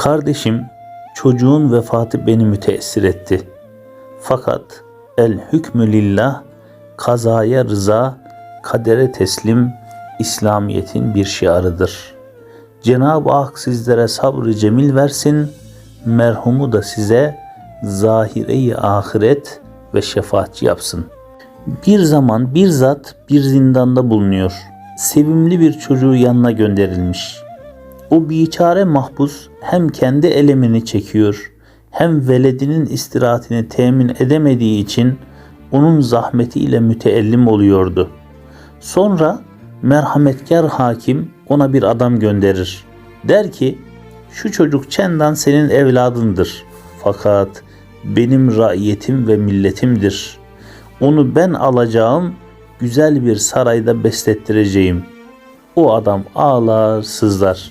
Kardeşim, çocuğun vefatı beni müteessir etti. Fakat el hükmü lillah, kazaya rıza, kadere teslim, İslamiyet'in bir şiarıdır. Cenab-ı Hak sizlere sabrı cemil versin, merhumu da size zahire-i ahiret ve şefaatçi yapsın. Bir zaman bir zat bir zindanda bulunuyor. Sevimli bir çocuğu yanına gönderilmiş. O biçare mahpus hem kendi elemini çekiyor hem veledinin istirahatini temin edemediği için onun zahmetiyle müteellim oluyordu. Sonra merhametkar hakim ona bir adam gönderir. Der ki şu çocuk çendan senin evladındır. Fakat benim raiyetim ve milletimdir. Onu ben alacağım, güzel bir sarayda beslettireceğim. O adam ağlar, sızlar.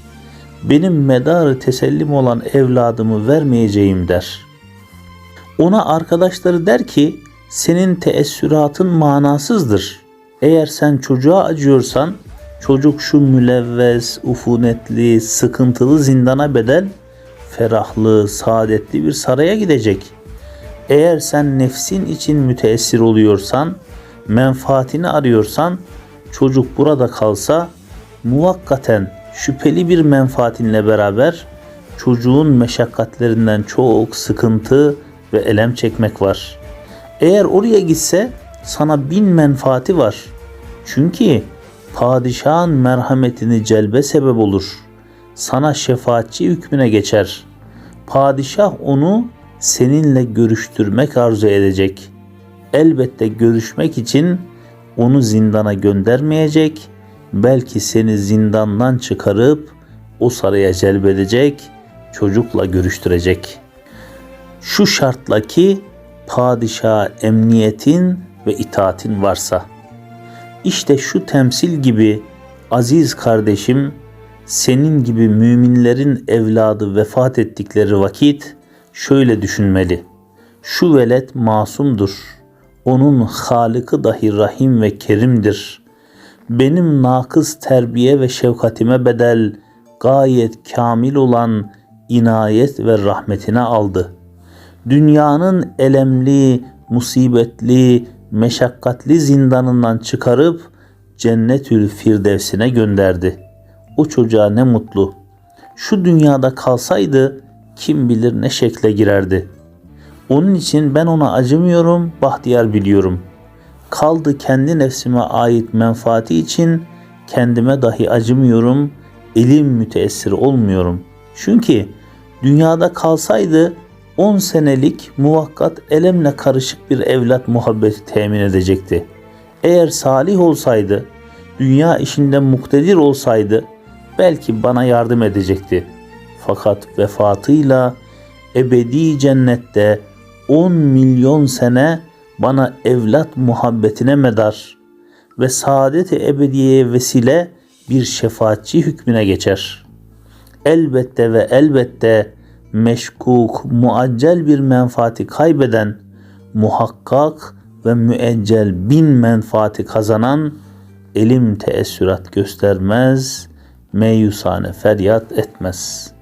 Benim medarı tesellim olan evladımı vermeyeceğim der. Ona arkadaşları der ki, senin teessüratın manasızdır. Eğer sen çocuğa acıyorsan, çocuk şu mülevves, ufunetli, sıkıntılı zindana bedel, ferahlı, saadetli bir saraya gidecek. Eğer sen nefsin için müteessir oluyorsan, menfaatini arıyorsan, çocuk burada kalsa muvakkaten şüpheli bir menfaatinle beraber çocuğun meşakkatlerinden çok sıkıntı ve elem çekmek var. Eğer oraya gitse sana bin menfaati var. Çünkü padişahın merhametini celbe sebep olur. Sana şefaatçi hükmüne geçer. Padişah onu seninle görüştürmek arzu edecek. Elbette görüşmek için onu zindana göndermeyecek, belki seni zindandan çıkarıp o saraya celbedecek, çocukla görüştürecek. Şu şartla ki padişaha emniyetin ve itaatin varsa. İşte şu temsil gibi aziz kardeşim senin gibi müminlerin evladı vefat ettikleri vakit şöyle düşünmeli. Şu velet masumdur. Onun halıkı dahi rahim ve kerimdir. Benim nakız terbiye ve şefkatime bedel gayet kamil olan inayet ve rahmetine aldı. Dünyanın elemli, musibetli, meşakkatli zindanından çıkarıp cennetül firdevsine gönderdi. O çocuğa ne mutlu. Şu dünyada kalsaydı kim bilir ne şekle girerdi. Onun için ben ona acımıyorum, bahtiyar biliyorum. Kaldı kendi nefsime ait menfaati için kendime dahi acımıyorum, elim müteessir olmuyorum. Çünkü dünyada kalsaydı 10 senelik muvakkat elemle karışık bir evlat muhabbeti temin edecekti. Eğer salih olsaydı, dünya işinde muktedir olsaydı belki bana yardım edecekti. Fakat vefatıyla ebedi cennette 10 milyon sene bana evlat muhabbetine medar ve saadet-i ebediyeye vesile bir şefaatçi hükmüne geçer. Elbette ve elbette meşkuk, muaccel bir menfaati kaybeden, muhakkak ve müeccel bin menfaati kazanan elim teessürat göstermez, meyusane feryat etmez.''